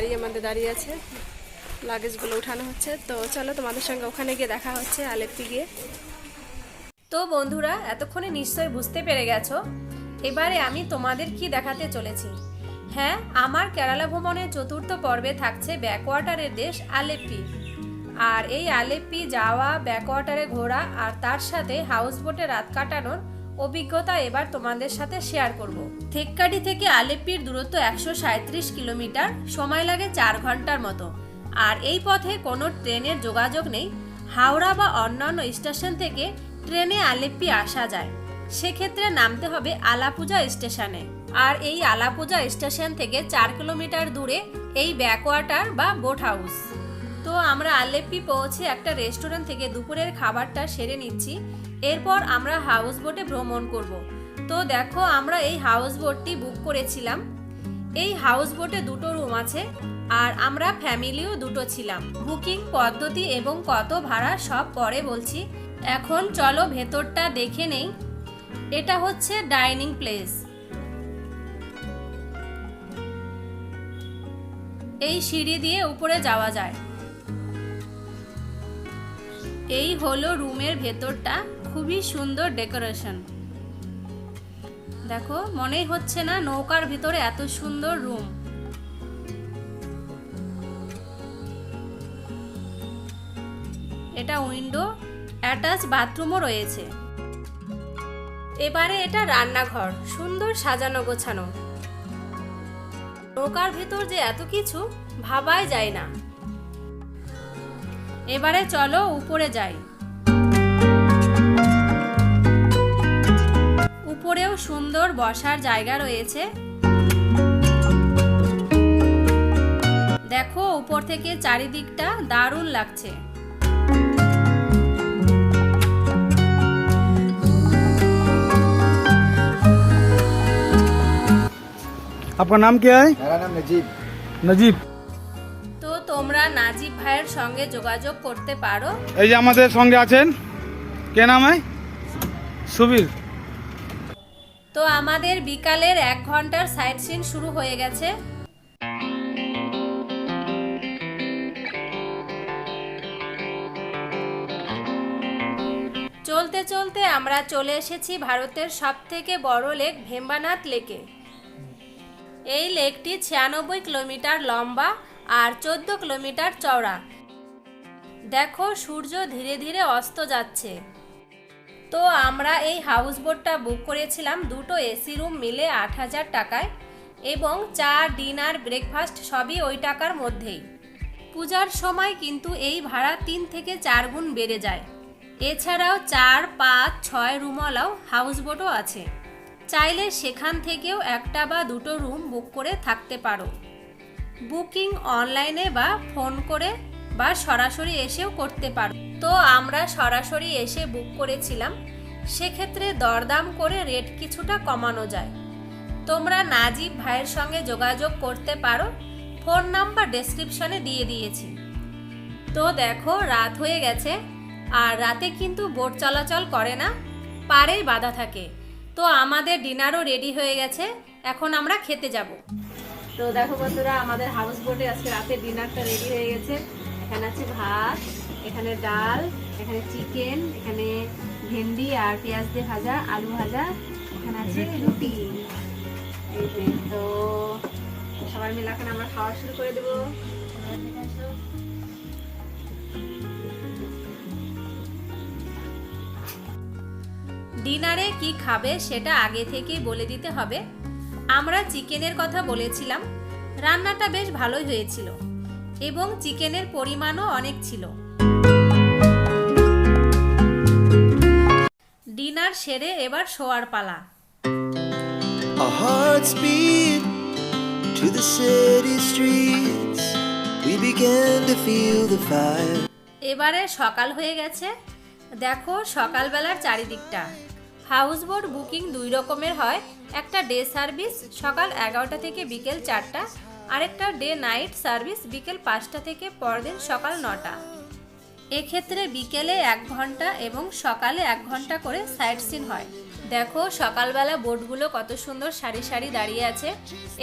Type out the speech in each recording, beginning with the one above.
গাড়ি আমাদের দাঁড়িয়ে আছে। লাগেজগুলো উঠানো হচ্ছে। তো চলো তোমাদের সঙ্গে ওখানে গিয়ে দেখা হচ্ছে আলেপ্পি গিয়ে। তো বন্ধুরা, এতক্ষণে নিশ্চয়ই বুঝতে পেরে গেছো? এবারে আমি তোমাদের কি দেখাতে চলেছি? হ্যাঁ আমার কেরালা ভ্রমণের চতুর্থ পর্বে থাকছে ব্যাকওয়াটারের দেশ আলেপ্পি। আর এই আলেপ্পি যাওয়া, ব্যাকওয়াটারে ঘোরা আর তার সাথে হাউস বোটে রাত কাটানোর অভিজ্ঞতা এবার তোমাদের সাথে শেয়ার করব। থেক্কাডি থেকে আলেপ্পির দূরত্ব একশো কিলোমিটার, সময় লাগে চার ঘণ্টার মতো। আর এই পথে কোনো ট্রেনের যোগাযোগ নেই। হাওড়া বা অন্যান্য স্টেশন থেকে ট্রেনে আলেপ্পি আসা যায়। সেক্ষেত্রে নামতে হবে আলাপূজা স্টেশনে। আর এই আলাপূজা স্টেশন থেকে চার কিলোমিটার দূরে এই ব্যাকওয়াটার বা বোট হাউস। তো আমরা আলেপ্পি পৌঁছে একটা রেস্টুরেন্ট থেকে দুপুরের খাবারটা সেরে নিচ্ছি। এরপর আমরা হাউস বোটে ভ্রমণ করব। তো দেখো আমরা এই হাউস বোটটি বুক করেছিলাম। এই হাউস বোটে দুটো রুম আছে আর আমরা ফ্যামিলিও দুটো ছিলাম। বুকিং পদ্ধতি এবং কত ভাড়া সব পরে বলছি। এখন চলো ভেতরটা দেখে নেই। এটা হচ্ছে ডাইনিং প্লেস এই সিঁড়ি দিয়ে উপরে যাওয়া যায়। এই হলো রুমের ভেতরটা। খুবই সুন্দর ডেকোরেশন। দেখো, মনেই হচ্ছে না নৌকার ভিতরে এত সুন্দর রুম। এটা উইন্ডো, অ্যাটাচ বাথরুমও রয়েছে। এবারে এটা রান্নাঘর, সুন্দর সাজানো গোছানো। নৌকার ভিতর যে এত কিছু, ভাবাই যায় না। এবারে চলো উপরে যাই। উপরেও সুন্দর বসার জায়গা রয়েছে দেখো উপর থেকে চারিদিকটা দারুণ লাগছে आपका नाम क्या है मेरा नाम नजीब নজিব তো তোমরা নাজিব ভাইয়ের সঙ্গে যোগাযোগ করতে পারো এই যে আমাদের সঙ্গে আছেন কে নাম হয় সুবীর তো আমাদের বিকালের এক ঘণ্টার সাইট সিন শুরু হয়ে গেছে। চলতে চলতে আমরা চলে এসেছি ভারতের সব থেকে বড় লেক ভেম্বানাথ লেকে। এই লেকটি ছিয়ানব্বই কিলোমিটার লম্বা আর চোদ্দ কিলোমিটার চওড়া। দেখো সূর্য ধীরে ধীরে অস্ত যাচ্ছে। তো আমরা এই হাউস বোটটা বুক করেছিলাম দুটো এসি রুম মিলে আট হাজার টাকায় এবং চা ডিনার ব্রেকফাস্ট সবই ওই টাকার মধ্যেই। পূজার সময় কিন্তু এই ভাড়া তিন থেকে চার গুণ বেড়ে যায়। এছাড়াও চার, পাঁচ, ছয় রুমওয়ালাও হাউস বোটও আছে। চাইলে সেখান থেকেও একটা বা দুটো রুম বুক করে থাকতে পারো। বুকিং অনলাইনে বা ফোন করে বা সরাসরি এসেও করতে পারো। তো আমরা সরাসরি এসে বুক করেছিলাম। সেক্ষেত্রে দরদাম করে রেট কিছুটা কমানো যায়। তোমরা নাজিব ভাইয়ের সঙ্গে যোগাযোগ করতে পারো। ফোন নাম্বার ডেসক্রিপশনে দিয়ে দিয়েছি। তো দেখো, রাত হয়ে গেছে। আর রাতে কিন্তু বোট চলাচল করে না। পাড়েই বাধা থাকে। তো আমাদের ডিনারও রেডি হয়ে গেছে। এখন আমরা খেতে যাব। তো দেখো বন্ধুরা, আমাদের হাউস বোটে আজকে রাতে ডিনারটা রেডি হয়ে গেছে। এখানে আছে ভাত এখানে ডাল এখানে চিকেন এখানে ভেন্ডি আর পেঁয়াজ দিয়ে ভাজা আলু ভাজা এখানে আছে রুটি। এই যে তো সবাই মিলে এখন আমরা খাওয়া শুরু করে দেবো। ডিনারে কি খাবে সেটা আগে থেকেই বলে দিতে হবে। আমরা চিকেনের কথা বলেছিলাম। রান্নাটা বেশ ভালোই হয়েছিল এবং চিকেনের পরিমাণও অনেক ছিল। ডিনার সেরে এবার শোয়ার পালা। Hearts beat to the city streets. We began to feel the fire. এবারে সকাল হয়ে গেছে। দেখো সকালবেলার চারিদিকটা। হাউস বোট বুকিং দুই রকমের হয়। একটা ডে সার্ভিস সকাল এগারোটা থেকে বিকেল চারটা। আরেকটা ডে নাইট সার্ভিস বিকেল পাঁচটা থেকে পরদিন সকাল নটা। এক্ষেত্রে বিকেলে এক ঘণ্টা এবং সকালে এক ঘণ্টা করে সাইট সিন হয়। দেখো, সকালবেলা বোটগুলো কত সুন্দর সারি সারি দাঁড়িয়ে আছে।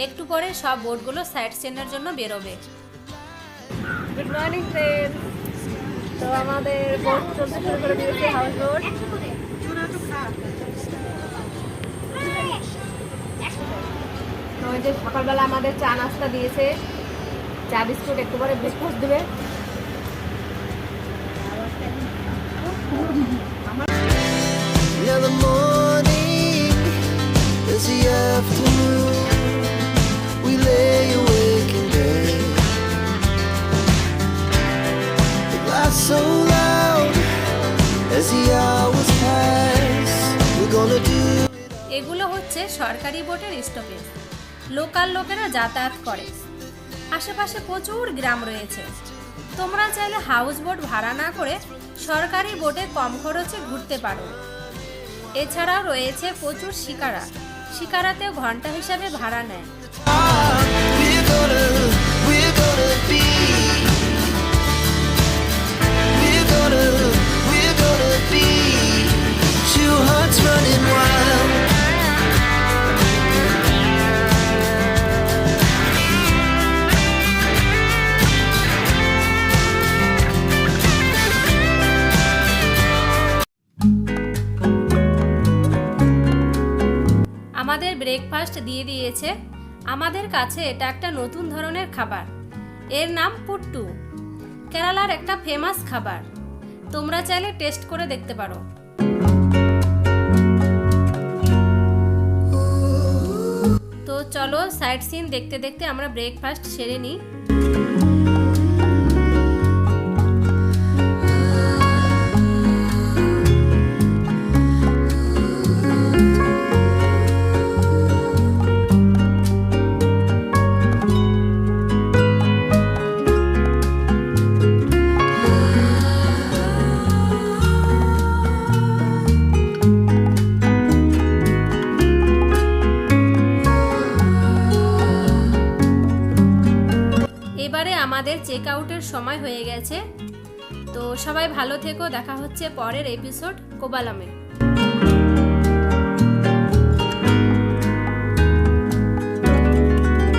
একটু পরে সব বোটগুলো সাইড সিনের জন্য বেরোবে। গুড মর্নিং তো আমাদের বোট চলতে শুরু করে দিয়েছে হাউস বোট তো যে সকালবেলা আমাদের চা নাস্তা দিয়েছে। চা বিস্কুট একটু পরে ব্রেকফাস্ট দেবে। এগুলো হচ্ছে সরকারি বোটের স্টপেজ। লোকাল লোকেরা যাতায়াত করে। আশেপাশে প্রচুর গ্রাম রয়েছে। তোমরা চাইলে হাউস বোট ভাড়া না করে সরকারি বোটে কম খরচে ঘুরতে পারো। এছাড়াও রয়েছে প্রচুর শিকারা। শিকারাতেও ঘণ্টা হিসাবে ভাড়া নেয়। ব্রেকফাস্ট দিয়ে দিয়েছে। আমাদের কাছে এটা একটা নতুন ধরনের খাবার। এর নাম পুট্টু। কেরালার একটা ফেমাস খাবার। তোমরা চাইলে টেস্ট করে দেখতে পারো। তো চলো সাইট সিন দেখতে দেখতে আমরা ব্রেকফাস্ট সেরে নিই। এবারে আমাদের চেক আউটের সময় হয়ে গেছে। তো সবাই ভালো থেকো, দেখা হচ্ছে পরের এপিসোড কোবালামে।